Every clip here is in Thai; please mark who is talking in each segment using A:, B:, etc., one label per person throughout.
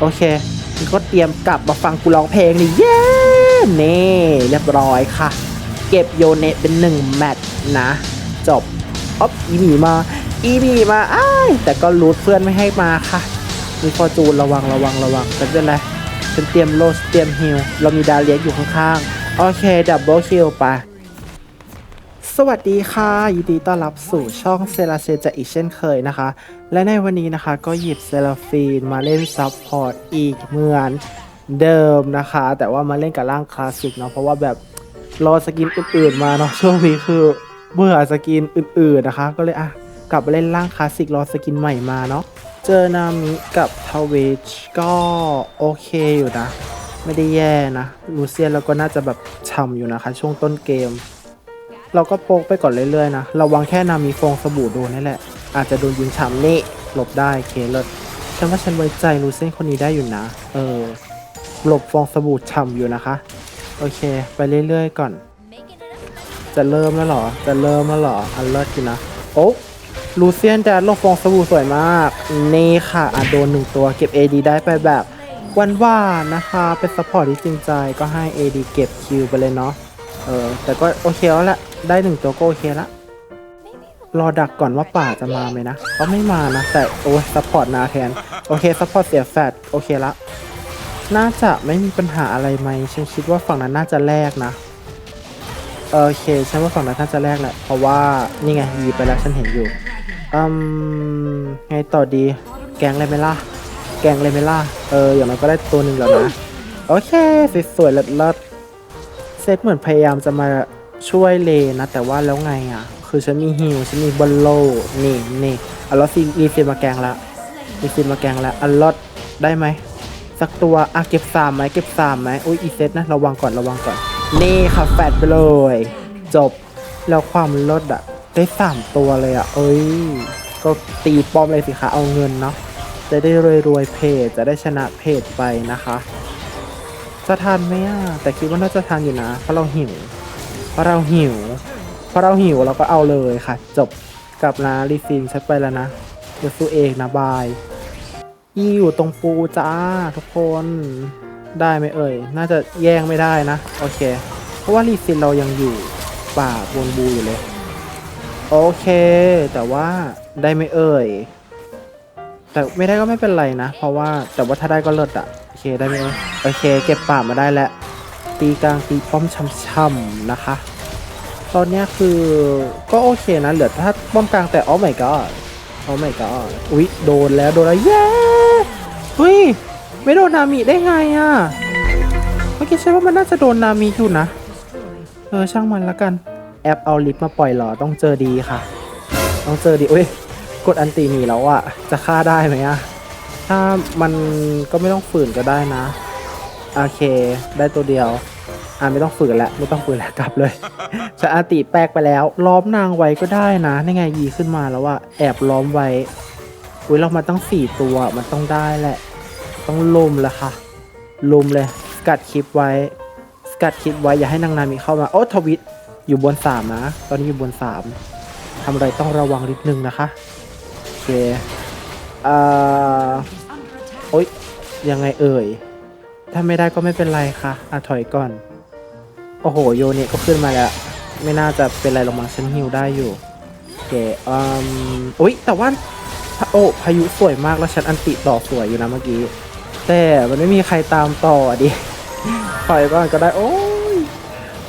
A: โอเคก็เตรียมกลับมาฟังกูร้องเพลงนี่เย้เน่เรียบร้อยค่ะ เก็บโยเนตเป็นหนึ่งแมตช์นะ จบอ๊อบอีมีมาอีมีมาอ้ายแต่ก็รูดเพื่อนไม่ให้มาค่ะ มีฟอร์จูนระวังระวังระวังแต่ไม่เป็นไรฉันเตรียมโลสเตรียมฮิลเรามีดาเลียอยู่ข้างๆ โอเค ดับเบิลคิลไป สวัสดีค่ะยินดีต้อนรับสู่ช่องเซราเซจะอีกเช่นเคยนะคะ และในวันนี้นะคะก็หยิบเซราฟีนมาเล่นซับพอร์ตอีกเหมือนเดิมนะคะ แต่ว่ามาเล่นกับร่างคลาสสิกเนาะเพราะว่าแบบรอสกินอื่นๆมาเนาะช่วงนี้คือเบื่อสกินอื่นๆนะคะ ก็เลยอะกลับมาเล่นร่างคลาสสิกรอสกินใหม่มาเนาะเจอนามิกับทาเวชก็โอเคอยู่นะ ไม่ได้แย่นะลูเซียนแล้วก็น่าจะแบบช่ำอยู่นะคะ ช่วงต้นเกม เราก็โปกไปก่อนเรื่อยๆนะ ระวังแค่นามีฟองสบู่โดนนี่แหละ อาจจะโดนยิงฉ่ำนี่หลบได้เคเลิศฉันว่าฉันไว้ใจลูเซนคนนี้ได้อยู่นะ เออ หลบฟองสบู่ฉ่ำอยู่นะคะ โอเค ไปเรื่อยๆก่อน จะเริ่มแล้วหรอ จะเริ่มแล้วหรอ อันเลิศอยู่นะ โอ้ลูเซียนจะหลบฟองสบู่สวยมาก นี่ค่ะอาจโดนหนึ่งตัวเก็บ AD ได้ไปแบบวันว่านะคะ เป็นซัพพอร์ตที่จริงใจก็ให้ AD เก็บคิวไปเลยเนาะ เออ แต่ก็โอเคแล้วแหละ ได้หนึ่งตัวก็โอเคละ รอดักก่อนว่าป่าจะมาไหมนะเขาไม่มานะ แต่โอ้ยซัพพอร์ตนาแทน โอเคซัพพอร์ตเสียแฟดโอเคละ น่าจะไม่มีปัญหาอะไรไหมฉันคิดว่าฝั่งนั้นน่าจะแลกนะโอเคฉันว่าฝั่งนั้นน่าจะแลกแหละ เพราะว่านี่ไงยีไปแล้วฉันเห็นอยู่อืมไงต่อดี แกงเลยไหมล่ะ แกงเลยไหมล่ะ เออ อย่างน้อยก็ได้ตัวหนึ่งแล้วนะ โอเคสวยๆเลิศๆเซตเหมือนพยายามจะมา ช่วยเลนะ แต่ว่าแล้วไงอะ คือฉันมีฮิวฉันมีบอลโลนี่นี่อล้วซีรีซีมาแกงละรีซีมาแกงละอลอดได้ไหมสักตัวอะเก็บสามไหมเก็บสามไหมอุ้ยอีเซตนะระวังก่อนระวังก่อน นี่ค่ะแฟดไปเลย จบแล้วความลดอะ ได้สามตัวเลยอะ เอ้ย ก็ตีป้อมเลยสิคะเอาเงินเนาะจะได้รวยๆเพจจะได้ชนะเพจไปนะคะ จะทานไหมอะแต่คิดว่าน่าจะทานอยู่นะเพราะเราหิว ราะเราหิว เพราะเราหิวเราก็เอาเลยค่ะ จบกลับนะรีฟินฉันไปแล้วนะเดี๋ยวสู้เองนะบาย อีอยู่ตรงปูจ้าทุกคนได้ไหมเอ่ย น่าจะแย่งไม่ได้นะ โอเค เพราะว่ารีฟินเรายังอยู่ป่าบนบูอยู่เลย โอเค แต่ว่าได้ไหมเอ่ย แต่ไม่ได้ก็ไม่เป็นไรนะ เพราะว่าแต่ว่าถ้าได้ก็เลิศอะโอเคได้ไหมเอ่ย โอเค เก็บป่ามาได้แล้วตีกลางตีป้อมช่ำๆนะคะ ตอนนี้คือก็โอเคนะ เหลือถ้าป้อมกลางแต่ oh my god oh my god อุ๊ยโดนแล้วโดนแล้วเย้เฮ้ยไม่โดนนามิได้ไงอะ่ะเมื่อกี้ใช่ว่ามันน่าจะโดนนามิอยู่นะ เออช่างมันละกันแอปเอาลิฟมาปล่อยหรอต้องเจอดีค่ะ ต้องเจอดีอุ้ยกดอันตีหนีแล้วอะจะฆ่าได้ไหมอะถ้ามันก็ไม่ต้องฝืนก็ได้นะ โอเค ได้ตัวเดียว อ่าไม่ต้องฝืนล้วไม่ต้องฝืนแล้วกลับเลยจะอาติแปลกไปแล้ว ล้อมนางไว้ก็ได้นะนี่ไงยีขึ้นมาแล้วว่าแอบล้อมไว้อุ้ยเรามาตั้งสี่ตัวมันต้องได้แหละ ต้องลุมแล้วค่ะลุมเลยสกัดคลิปไว้สกัดคลิปไว้อย่าให้นางนามีเข้ามาโอ้ทวิตอยู่บนสามนะ ตอนนี้อยู่บนสามทำอะไรต้องระวังนิดนึงนะคะโอเคอ่าโอ๊ยยังไงเอ่ย ถ้าไม่ได้ก็ไม่เป็นไรค่ะอะถอยก่อน โอ้โห โยเนก็ขึ้นมาแล้ว ไม่น่าจะเป็นไรหรอกมั้งฉันฮิวได้อยู่โอเคอืมอุ๊ยแต่ว่าโอ้พายุสวยมากแล้วฉันอันติต่อสวยอยู่นะเมื่อกี้ แต่มันไม่มีใครตามต่อดิถอยก่อนก็ได้ โอ้ย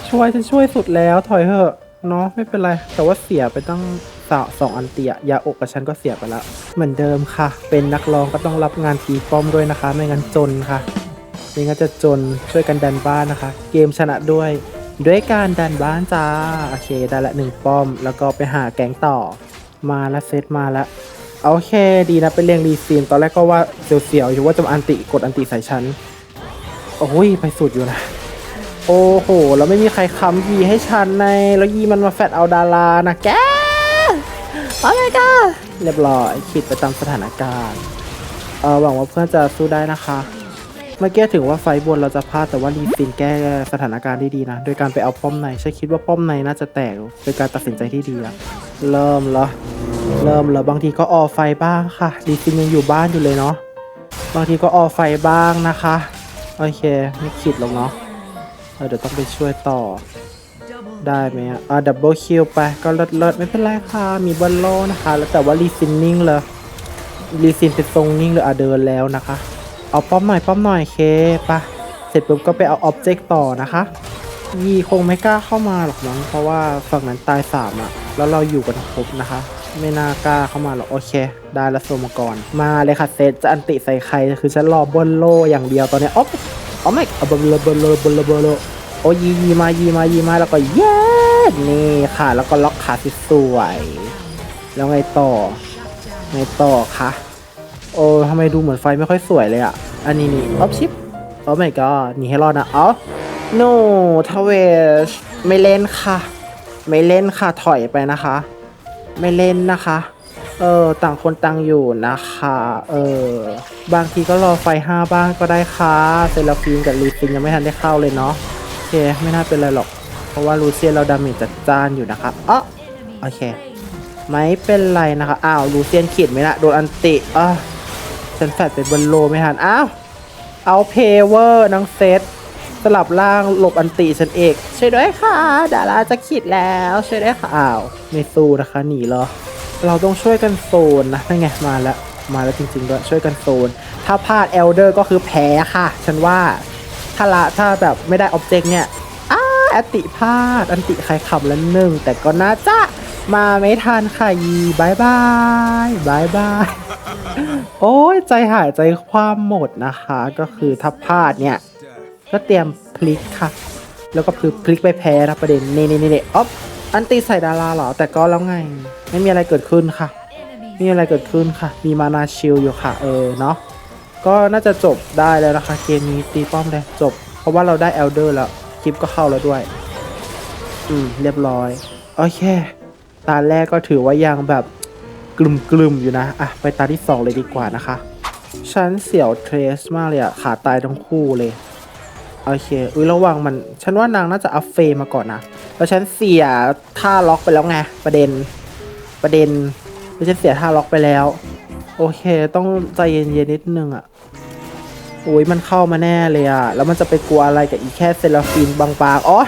A: ช่วยฉันช่วยสุดแล้วถอยเถอะเนาะไม่เป็นไร แต่ว่าเสียไปตั้งสาสองอันเตียยาอกกับฉันก็เสียไปแล้วเหมือนเดิมค่ะ เป็นนักร้องก็ต้องรับงานตีป้อมด้วยนะคะ ไม่งั้นจนค่ะ ไม่งั้นจะจนช่วยกันดันบ้านนะคะ เกมชนะด้วย ด้วยการดันบ้านจ้า โอเคได้ละหนึ่งป้อม แล้วก็ไปหาแก๊งต่อ มาล้วเซตมาล้วโอเคดีนะเป็นเรียงรีซีนตอนแรกก็ว่าเสียวๆอยู่ว่าจะอันติกดอันติใส่ฉันโอ้ยไปสุดอยู่นะ โอ้โหแล้วไม่มีใครค้ำยีให้ฉันใน แล้วยีมันมาแฟดเอาดารานะแกโอ้ my god เรียบร้อยคิดไปตามสถานการณ์เออหวังว่าเพื่อนจะสู้ได้นะคะ เมื่อกี้ถึงว่าไฟบนเราจะพลาดแต่ว่าลีซินแก้สถานการณ์ได้ดีนะ โดยการไปเอาป้อมในฉันคิดว่าป้อมในน่าจะแตกเป็นการตัดสินใจที่ดีอะเริ่มแล้วเริ่มแล้วบางทีก็ออไฟบ้างค่ะลีซินยังอยู่บ้านอยู่เลยเนาะบางทีก็ออไฟบ้างนะคะ โอเคไม่ขิดหรอกเนาะเเดี๋ยวต้องไปช่วยต่อ ได้ไหมอะอะดับเบิลคิวไปก็เลิศเลิศไม่เป็นไรค่ะ มีบอลโลนะคะ แล้วแต่ว่ารีซินนิ่งเลยรีซินเป็นทรงนิ่งเลยอะเดินแล้วนะคะ เอาป้อมหน่อยป้อมหน่อยเคปะเสร็จปุ๊บก็ไปเอาออบเจกต์ต่อนะคะ ยีคงไม่กล้าเข้ามาหรอกมั้งเพราะว่าฝั่งนั้นตายสามอะแล้วเราอยู่กันครบนะคะ ไม่น่ากล้าเข้ามาหรอกโอเค ได้แล้วโซมกรมาเลยค่ะเซตจะอันติใส่ใครคือฉันรอบนโลอย่างเดียวตอนเนี้ยอ๊อฟอ๋อไม่เอาบลบลบลบลโอ้ยียีมายีมายีมาแล้วก็เย้นี่ค่ะ แล้วก็ล็อกขาสวยแล้วไงต่อไงต่อคะ โอ้ทำไมดูเหมือนไฟไม่ค่อยสวยเลยอะอันนี้นี่อ๊อฟชิปโอ้ my god หนีให้รอดนะ เอ้าโนทเวชไม่เล่นค่ะ ไม่เล่นค่ะ ถอยไปนะคะ ไม่เล่นนะคะ เออ ต่างคนต่างอยู่นะคะ เออ บางทีก็รอไฟห้าบ้างก็ได้ค่ะเซราฟีนกับลูซินยังไม่ทันได้เข้าเลยเนาะ โอเค ไม่น่าเป็นไรหรอก เพราะว่าลูเซียนเราดาเมจจัดจ้านอยู่นะคะอ๋อโอเค ไม่เป็นไรนะคะ อ้าว ลูเซียนขีดไหมนะโดนอันติอะ ฉันแฟดเป็นบนโลไม่ทัน อ้าว เอาเพเวอร์นังเซตสลับล่างหลบอันติฉันเอกช่วยด้วยค่ะ ดาราจะขิดแล้วช่วยด้วยค่ะอ้าวไม่สู้นะคะหนีเหรอ เราต้องช่วยกันโซนนะนั่นไงมาแล้วมาแล้วจริงๆด้วยช่วยกันโซน ถ้าพลาดเอลเดอร์ก็คือแพ้ค่ะ ฉันว่าถ้าละถ้าแบบไม่ได้ออบเจกต์เนี่ยอ้าแอตติพลาดอันติใครขับและหนึ่งแต่ก็น่าจะมาไม่ทันค่ะยีบายบายบายบาย โอ้ยใจหายใจความหมดนะคะ ก็คือถ้าพลาดเนี่ย ก็เตรียมพลิกค่ะ แล้วก็คือพลิกไปแพ้นะประเด็นนี่นี่นี่อ๊อฟอันตีใส่ดาราเหรอ แต่ก็แล้วไง ไม่มีอะไรเกิดขึ้นค่ะไม่มีอะไรเกิดขึ้นค่ะ มีมานาชิลอยู่ค่ะ เออเนาะก็น่าจะจบได้แล้วนะคะ เกมนี้ตีป้อมเลยจบ เพราะว่าเราได้เอลเดอร์แล้วคลิปก็เข้าแล้วด้วย อืม เรียบร้อย โอเค ตาแรกก็ถือว่ายังแบบ กลุ่มๆอยู่นะ อะ ไปตาที่สองเลยดีกว่านะคะ ฉันเสียวเทรสมากเลยอะขาตายทั้งคู่เลย โอเค อุ้ยระวังมัน ฉันว่านางน่าจะอัพเฟมาก่อนนะ แล้วฉันเสียท่าล็อกไปแล้วไง ประเด็น ประเด็นแล้วฉันเสียท่าล็อกไปแล้ว โอเค ต้องใจเย็นๆนิดนึงอะอุ้ยมันเข้ามาแน่เลยอะแล้วมันจะไปกลัวอะไรกับอีแค่เซราฟินบางๆอ๋อ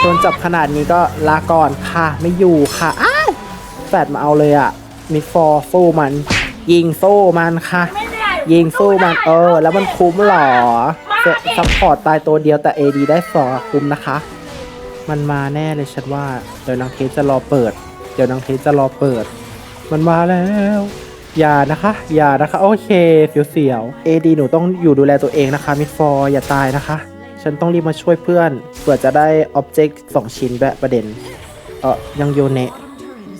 A: โดนจับขนาดนี้ก็ลาก่อนค่ะ ไม่อยู่ค่ะอ้าวแฟดมาเอาเลยอะ มิดฟอร์สู้มัน ยิงสู้มันค่ะ ยิงสู้มันเออ แล้วมันคุ้มเหรอเซซัพพอร์ตตายตัวเดียวแต่ AD ได้สองอะคุ้มนะคะ มันมาแน่เลยฉันว่า เดี๋ยวนางเทสจะรอเปิด เดี๋ยวนางเทสจะรอเปิด มันมาแล้วอย่านะคะอย่านะคะ โอเคเสียวๆ AD หนูต้องอยู่ดูแลตัวเองนะคะมิดฟอร์อย่าตายนะคะ ฉันต้องรีบมาช่วยเพื่อนเผื่อจะได้อ็อบเจกต์สองชิ้นแบบประเด็น เออยังโยเนะ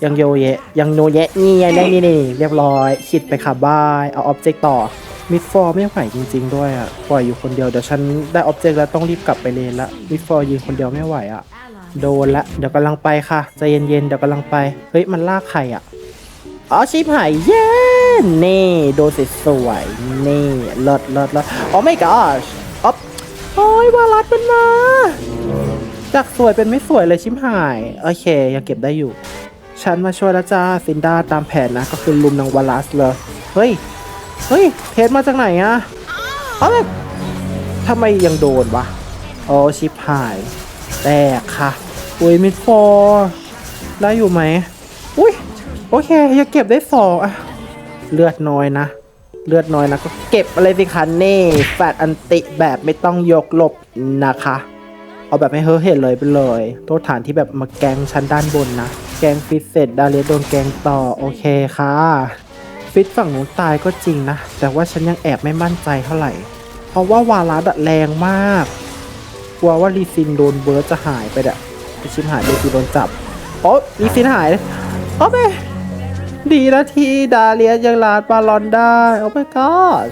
A: ยังโยเยะยังโนเยะนี่ไงได้นี่นี่เรียบร้อยคิดไปค่ะบายเอาออบเจกต์ต่อมิดฟอร์ไม่ไหวจริง ๆ ด้วยอะปล่อยอยู่คนเดียวเดี๋ยวฉันได้ออบเจกต์แล้วต้องรีบกลับไปเลนละมิดฟอร์ยืนคนเดียวไม่ไหวอะโดนละเดี๋ยวกำลังไปค่ะใจเย็นๆเดี๋ยวกำลังไปเฮ้ยมันลากใครอะอ๋อชิบหายเย้นี่โดนสวยๆนี่เลิศเลิศเลิศโอ้ไม่กอชอ๊อโอ้ยวาลัดเป็นมาจากสวยเป็นไม่สวยเลยชิมหาย โอเค ยังเก็บได้อยู่ ฉันมาช่วยแล้วจ้าซินดาตามแผนนะ ก็คือลุมนางวาลัสเลย เฮ้ย เฮ้ย เทสมาจากไหนอะเอ้ยทำไมยังโดนวะโอ้ชิปหาย แตกค่ะอุ้ยมิดฟอร์ได้อยู่ไหมอุ้ยโอเคยังเก็บได้สองอะเลือดน้อยนะ เลือดน้อยนะก็เก็บอะไรสิคะเน่แฟดอันติแบบไม่ต้องยกหลบนะคะ เอาแบบให้เฮ้เห็นเลยไปเลย โทษฐานที่แบบมาแกงชั้นด้านบนนะ แกงฟิตเสร็จดาเลียโดนแกงต่อโอเคค่ะ ฟิตฝั่งนู้นตายก็จริงนะ แต่ว่าฉันยังแอบไม่มั่นใจเท่าไหร่ เพราะว่าวาลาดัดแรงมาก กลัวว่าลีซินโดนเบิร์ดจะหายไปอะไปชิมหายลีซินโดนจับโอ้ลีซินหายโอ้ไปดีนะที่ดาเลียยังลาดบาลอนได้โอ้ my god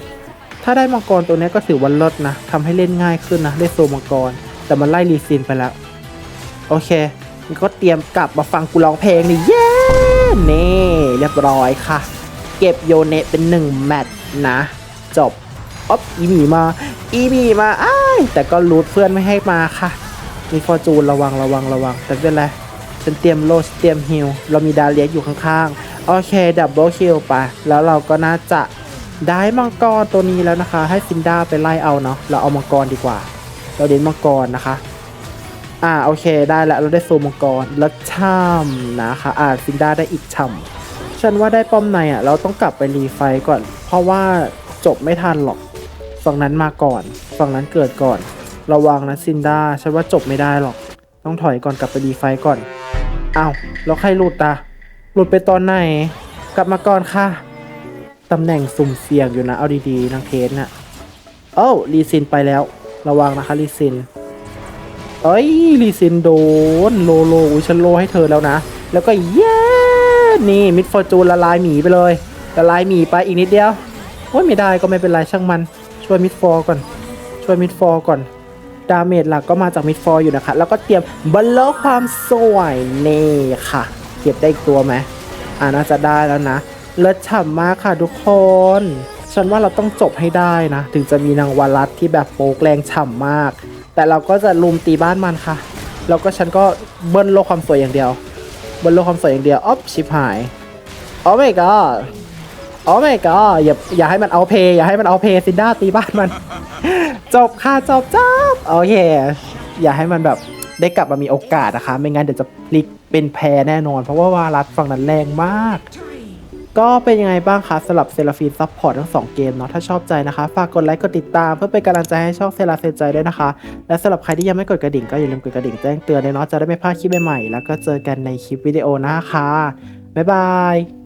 A: ถ้าได้มังกรตัวนี้ก็ถือว่าลิศนะทำให้เล่นง่ายขึ้นนะ ได้โซมังกร แต่มันไล่ลีซินไปแล้ว โอเค มันก็เตรียมกลับมาฟังกูร้องเพลงนี่เย้นี่เรียบร้อยค่ะ เก็บโยเนเป็นหนึ่งแมตช์นะ จบอ๊อบอีหมีมาอีหมีมาอ้ายแต่ก็รูดเพื่อนไม่ให้มาค่ะ มีฟอร์จูนระวังระวังระวัง แต่เป็นไรฉันเตรียมโลสเตรียมฮิลเรามีดาเลียสอยู่ข้างๆ โอเค ดับเบิลคิวไป แล้วเราก็น่าจะได้มังกรตัวนี้แล้วนะคะ ให้ซินด้าไปไล่เอาเนาะเราเอามังกรดีกว่า เราเด่นมังกรนะคะ อ่าโอเคได้แล้วเราได้โซมังกรแล้วช่ำนะคะอ่าซินดาได้อีกช่ำฉันว่าได้ป้อมในอะเราต้องกลับไปรีไฟก่อน เพราะว่าจบไม่ทันหรอกฝั่งนั้นมาก่อน ฝั่งนั้นเกิดก่อน ระวังนะซินดาฉันว่าจบไม่ได้หรอก ต้องถอยก่อนกลับไปรีไฟก่อนอ้าวแล้วใครหลุดอะหลุดไปตอนไหน กลับมาก่อนค่ะตำแหน่งสุ่มเสี่ยงอยู่นะเอาดีๆนางเทสน่ะเอ้ารีซินไปแล้ว ระวังนะคะรีซิน เอ้ยลีซินโดนโลโลอุ้ยฉันโลให้เธอแล้วนะ แล้วก็เย้นี่มิดฟอร์จูนละลายหมีไปเลยละลายหมีไปอีกนิดเดียวโอ้ยไม่ได้ก็ไม่เป็นไรช่างมัน ช่วยมิดฟอร์ก่อน ช่วยมิดฟอร์ก่อนดาเมจหลักก็มาจากมิดฟอร์อยู่นะคะ แล้วก็เตรียมบัลโลความสวยเน่ค่ะ เก็บได้อีกตัวไหมอ่าน่าจะได้แล้วนะเลิศฉ่ำมากค่ะทุกคนฉันว่าเราต้องจบให้ได้นะ ถึงจะมีนางวารัตที่แบบโป๊กแรงฉ่ำมาก แต่เราก็จะลุมตีบ้านมันค่ะ แล้วก็ฉันก็เบิ้ลโลกความสวยอย่างเดียว เบิ้ลโลกความสวยอย่างเดียวอ๊อฟชิบหายโอ้ไม่ก็โอ้ไม่ก็อย่าอย่าให้มันเอาเพย์อย่าให้มันเอาเพย์ซินด้าตีบ้านมัน จบค่ะจบจบโอเคอย่าให้มันแบบได้กลับมามีโอกาสนะคะ ไม่งั้นเดี๋ยวจะพลิกเป็นแพ้แน่นอน เพราะว่าวารัสฝั่งนั้นแรงมาก ก็เป็นยังไงบ้างคะสำหรับเซราฟีนซัพพอร์ตทั้ง 2 เกมเนาะถ้าชอบใจนะคะ ฝากกดไลค์กดติดตามเพื่อเป็นกำลังใจให้ช่องเซราเซนใจด้วยนะคะ และสำหรับใครที่ยังไม่กดกระดิ่งก็อย่าลืมกดกระดิ่งแจ้งเตือนเลยเนาะจะได้ไม่พลาดคลิปใหม่ๆแล้วก็เจอกันในคลิปวิดีโอหน้าค่ะบ๊ายบาย